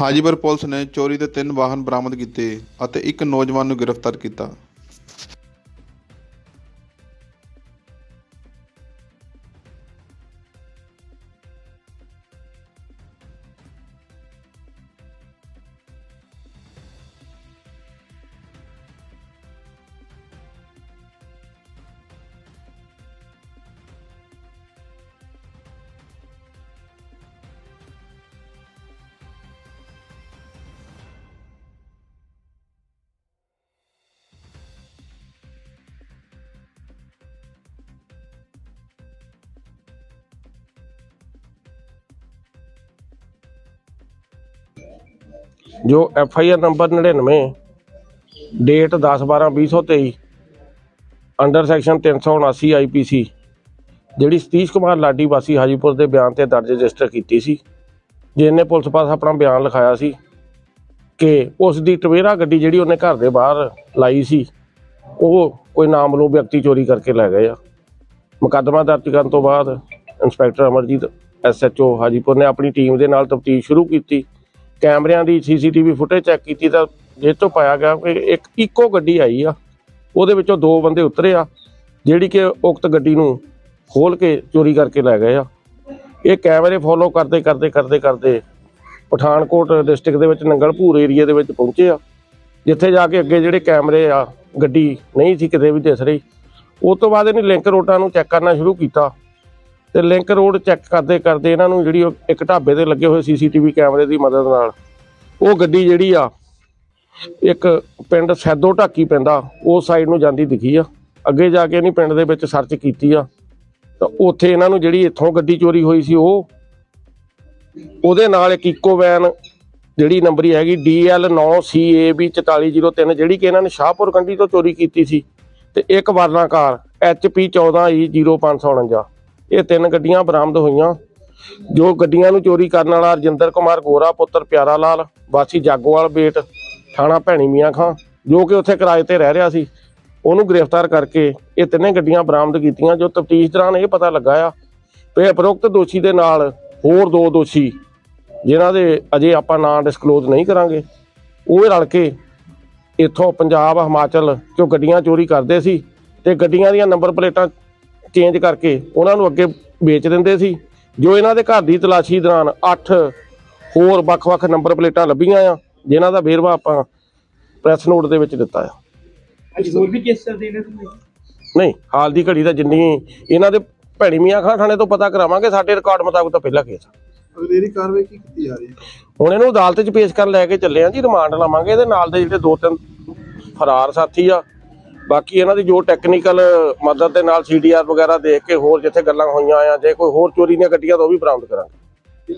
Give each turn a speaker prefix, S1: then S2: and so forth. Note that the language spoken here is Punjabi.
S1: ਹਾਜੀਪੁਰ ਪੁਲਿਸ ਨੇ ਚੋਰੀ ਦੇ ਤਿੰਨ ਵਾਹਨ ਬਰਾਮਦ ਕੀਤੇ ਅਤੇ ਇੱਕ ਨੌਜਵਾਨ ਨੂੰ ਗ੍ਰਿਫਤਾਰ ਕੀਤਾ।
S2: ਜੋ F I R number 99 date 10/12/2023 under section 379 IPC ਜਿਹੜੀ ਸਤੀਸ਼ ਕੁਮਾਰ ਲਾਡੀ ਵਾਸੀ ਹਾਜੀਪੁਰ ਦੇ ਬਿਆਨ ਤੇ ਦਰਜ ਰਜਿਸਟਰ ਕੀਤੀ ਸੀ, ਜਿਹਨੇ ਪੁਲਿਸ ਪਾਸ ਆਪਣਾ ਬਿਆਨ ਲਿਖਾਇਆ ਸੀ ਕਿ ਉਸ ਦੀ ਟਵੇਰਾ ਗੱਡੀ ਜਿਹੜੀ ਉਹਨੇ ਘਰ ਦੇ ਬਾਹਰ ਲਾਈ ਸੀ, ਉਹ ਕੋਈ ਨਾਮਲੂਮ ਵਿਅਕਤੀ ਚੋਰੀ ਕਰਕੇ ਲੈ ਗਏ ਆ। ਮੁਕੱਦਮਾ ਦਰਜ ਕਰਨ ਤੋਂ ਬਾਅਦ ਇੰਸਪੈਕਟਰ ਅਮਰਜੀਤ ਐਸਐਚਓ ਹਾਜੀਪੁਰ ਨੇ ਆਪਣੀ ਟੀਮ ਦੇ ਨਾਲ ਤਫਤੀਸ਼ ਸ਼ੁਰੂ ਕੀਤੀ। ਕੈਮਰਿਆਂ ਦੀ ਸੀਸੀਟੀਵੀ ਫੁਟੇਜ ਚੈੱਕ ਕੀਤੀ ਤਾਂ ਜਿਸ ਤੋਂ ਪਾਇਆ ਗਿਆ ਕਿ ਇੱਕ ਇੱਕੋ ਗੱਡੀ ਆਈ ਆ, ਉਹਦੇ ਵਿੱਚੋਂ ਦੋ ਬੰਦੇ ਉਤਰੇ ਆ, ਜਿਹੜੀ ਕਿ ਉਕਤ ਗੱਡੀ ਨੂੰ ਖੋਲ ਕੇ ਚੋਰੀ ਕਰਕੇ ਲੈ ਗਏ ਆ। ਇਹ ਕੈਮਰੇ ਫੋਲੋ ਕਰਦੇ ਕਰਦੇ ਕਰਦੇ ਕਰਦੇ ਪਠਾਨਕੋਟ ਡਿਸਟ੍ਰਿਕਟ ਦੇ ਵਿੱਚ ਨੰਗਲਪੂਰ ਏਰੀਆ ਦੇ ਵਿੱਚ ਪਹੁੰਚੇ ਆ, ਜਿੱਥੇ ਜਾ ਕੇ ਅੱਗੇ ਜਿਹੜੇ ਕੈਮਰੇ ਆ, ਗੱਡੀ ਨਹੀਂ ਸੀ ਕਿਤੇ ਵੀ ਦਿਸ ਰਹੀ। ਉਸ ਤੋਂ ਬਾਅਦ ਇਹਨੇ ਲਿੰਕ ਰੋਡਾਂ ਨੂੰ ਚੈੱਕ ਕਰਨਾ ਸ਼ੁਰੂ ਕੀਤਾ। ਤੇ ਲਿੰਕ ਰੋਡ ਚੈੱਕ ਕਰਦੇ ਕਰਦੇ ਇਹਨਾਂ ਨੂੰ ਜਿਹੜੀ ਉਹ ਇੱਕ ਢਾਬੇ ਤੇ ਲੱਗੇ ਹੋਏ ਸੀਸੀਟੀਵੀ ਕੈਮਰੇ ਦੀ ਮਦਦ ਨਾਲ। ਉਹ ਗੱਡੀ ਜਿਹੜੀ ਆ, ਇੱਕ ਪਿੰਡ ਸੈਦੋ ਢਾਕੀ ਪੈਂਦਾ, ਉਸ ਸਾਈਡ ਨੂੰ ਜਾਂਦੀ ਦਿਖੀ ਆ। ਅੱਗੇ ਜਾ ਕੇ ਇਹਨੀ ਪਿੰਡ ਦੇ ਵਿੱਚ ਸਰਚ ਕੀਤੀ ਆ। ਤਾਂ ਉੱਥੇ ਇਹਨਾਂ ਨੂੰ ਜਿਹੜੀ ਇੱਥੋਂ ਗੱਡੀ ਚੋਰੀ ਹੋਈ ਸੀ ਉਹ, ਉਹਦੇ ਨਾਲ ਇੱਕ ਇਕੋ ਵੈਨ ਜਿਹੜੀ ਨੰਬਰੀ ਹੈਗੀ DL9CAB 4403 ਜਿਹੜੀ ਕਿ ਇਹਨਾਂ ਨੇ ਸ਼ਾਹਪੁਰ ਕੰਢੀ ਤੋਂ ਚੋਰੀ ਕੀਤੀ ਸੀ। ਤੇ ਇੱਕ ਵਰਨਾ ਕਾਰ HP 14E0549 ਇਹ ਤਿੰਨ ਗੱਡੀਆਂ ਬਰਾਮਦ ਹੋਈਆਂ। ਜੋ ਗੱਡੀਆਂ ਨੂੰ ਚੋਰੀ ਕਰਨ ਵਾਲਾ ਰਜਿੰਦਰ ਕੁਮਾਰ ਗੋਰਾ, ਪੁੱਤਰ ਪਿਆਰਾ ਲਾਲ, ਵਾਸੀ ਜਾਗੋਵਾਲ ਬੇਟ, ਥਾਣਾ ਭੈਣੀ ਮੀਆਂ ਖਾਂ, ਜੋ ਕਿ ਉੱਥੇ ਕਿਰਾਏ ਤੇ ਰਹਿ ਰਿਹਾ ਸੀ, ਉਹਨੂੰ ਗ੍ਰਿਫਤਾਰ ਕਰਕੇ ਇਹ ਤਿੰਨੇ ਗੱਡੀਆਂ ਬਰਾਮਦ ਕੀਤੀਆਂ, ਜੋ ਤਫਤੀਸ਼ ਦੌਰਾਨ ਇਹ ਪਤਾ ਲੱਗਾ ਆ ਕਿ ਉਪਰੋਕਤ ਦੋਸ਼ੀ ਦੇ ਨਾਲ ਹੋਰ ਦੋ ਦੋਸ਼ੀ, ਜਿਨ੍ਹਾਂ ਦੇ ਅਜੇ ਆਪਾਂ ਨਾਂ ਡਿਸਕਲੋਜ਼ ਨਹੀਂ ਕਰਾਂਗੇ, ਉਹ ਰਲ ਕੇ ਇੱਥੋਂ ਪੰਜਾਬ, ਹਿਮਾਚਲ ਚੋਂ ਗੱਡੀਆਂ ਚੋਰੀ ਕਰਦੇ ਸੀ ਤੇ ਗੱਡੀਆਂ ਦੀਆਂ ਨੰਬਰ ਪਲੇਟਾਂ ਚੇਂਜ ਕਰਕੇ ਉਹਨਾਂ ਨੂੰ ਅੱਗੇ ਵੇਚ ਦਿੰਦੇ ਸੀ। ਜੋ ਇਹਨਾਂ ਦੇ ਘਰ ਦੀ ਤਲਾਸ਼ੀ ਦੌਰਾਨ 8 ਹੋਰ ਵੱਖ-ਵੱਖ ਨੰਬਰ ਪਲੇਟਾਂ ਲੱਭੀਆਂ ਆ ਜਿਨ੍ਹਾਂ ਦਾ ਵੇਰਵਾ ਆਪਾਂ ਪ੍ਰੈਸ ਨੋਟ ਦੇ ਵਿੱਚ ਦਿੱਤਾ ਆ।
S3: ਅੱਜ ਹੋਰ ਵੀ ਕੇਸ ਚੱਲਦੇ ਨੇ ਤੁਹਾਨੂੰ?
S2: ਨਹੀਂ ਹਾਲ ਦੀ ਘੜੀ ਤਾਂ ਜਿੰਨੀ ਇਹਨਾਂ ਦੇ ਭੈਣੀ ਮੀਆਂ ਖਾਂ ਥਾਣੇ ਤੋਂ ਪਤਾ ਕਰਾਵਾਂਗੇ ਸਾਡੇ ਰਿਕਾਰਡ ਮੁਤਾਬਕ ਤਾਂ ਪਹਿਲਾ ਕੇਸ ਆ।
S4: ਅਗਲੇਰੀ ਕਾਰਵਾਈ ਕੀ ਕੀਤੀ ਜਾ ਰਹੀ ਹੈ?
S2: ਹੁਣ ਇਹਨੂੰ ਅਦਾਲਤ 'ਚ ਪੇਸ਼ ਕਰਨ ਲੈ ਕੇ ਚੱਲੇ ਆ ਜੀ ਰਿਮਾਂਡ ਲਵਾਂਗੇ ਇਹਦੇ ਨਾਲ ਦੇ ਜਿਹੜੇ ਦੋ ਤਿੰਨ ਫਰਾਰ ਸਾਥੀ ਆ ਬਾਕੀ ਇਹਨਾਂ ਦੀ ਜੋ ਟੈਕਨੀਕਲ ਮਦਦ ਦੇ ਨਾਲ ਸੀਡੀਆਰ ਵਗੈਰਾ ਦੇਖ ਕੇ ਹੋਰ ਜਿੱਥੇ ਗੱਲਾਂ ਹੋਈਆਂ ਆ, ਜੇ ਕੋਈ ਹੋਰ ਚੋਰੀ ਦੀਆਂ ਗੱਡੀਆਂ ਤਾਂ ਉਹ ਵੀ ਬਰਾਮਦ ਕਰਾਂਗੇ।